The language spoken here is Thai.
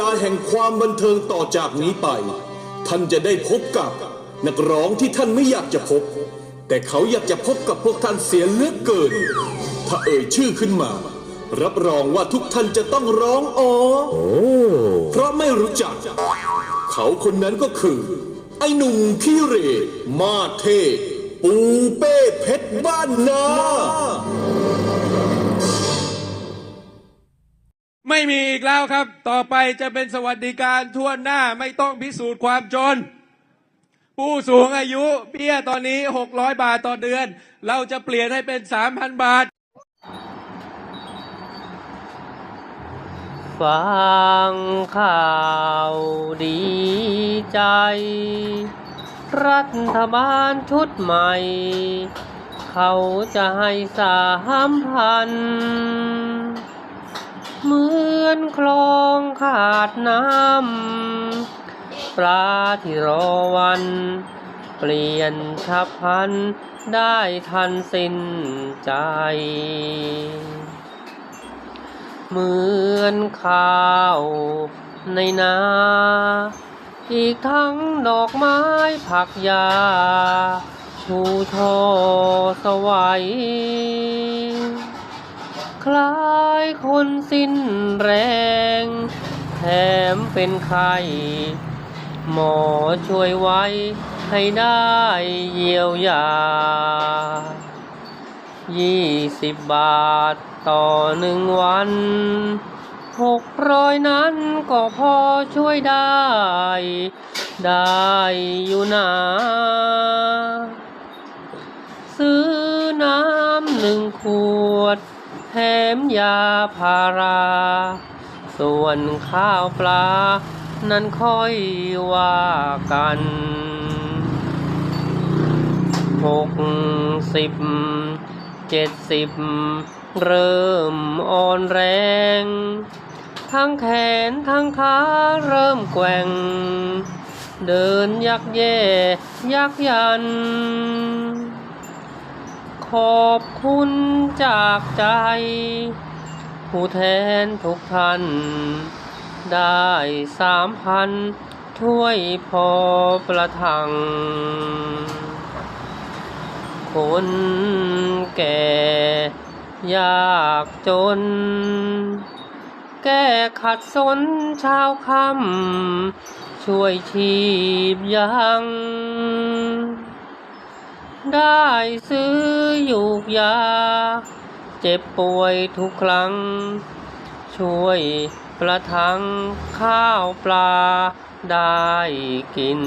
ลาแห่งความบันเทิงต่อจากนี้ไป ท่านจะได้พบกับนักร้องที่ท่านไม่อยากจะพบ แต่เขาอยากจะพบกับพวกท่านเสียเหลือกเกิน ถ้าเอ่ยชื่อขึ้นมา รับรองว่าทุกท่านจะต้องร้องอ๋อเพราะไม่รู้จัก เขาคนนั้นก็คือ ไอ้หนุ่มขี้เหรมาสเทปูเป้เพชรบ้านนา ม่มีอีกแล้วครับ ต่อไปจะเป็นสวัสดิการทั่วหน้าไม่ต้องพิสูจน์ความจน ผู้สูงอายุเบี้ยตอนนี้ 600 บาทต่อเดือน เราจะเปลี่ยนให้เป็น 3,000 บาท ฟังข่าวดีใจ รัฐบาลชุดใหม่ เขาจะให้สามพัน อนคลองขาดน้ำ ปลาที่รอวัน เปลี่ยนฉับพลัน ได้ทันสิ้นใจ เหมือนข้าวในนา อีกทั้งดอกไม้ผักยาชูช่อสวัย คล้ายคนสิ้นแรง แถมเป็นไข้หมอช่วยไว้ให้ได้เยียวยายี่สิบบาทต่อหนึ่งวันหกร้อยนั้นก็พอช่วยได้ ได้อยู่นะซื้อน้ำหนึ่งขวด แถมยาพารา ส่วนข้าวปลา นั้นค่อยว่ากันหกสิบเจ็ดสิบเริ่มอ่อนแรง ทั้งแขนทั้งขาเริ่มแกว่ง เดินยักแย่ยักยัน ขอบคุณจากใจ ผู้แทนทุกท่าน ได้สามพันถ้วยพอประทัง คนแก่ ยากจน แก้ขัดสนชาวคำช่วยชีพยัง ได้ซื้อยูกยา เจ็บป่วยทุกครั้ง ช่วยประทังข้าวปลาได้กิน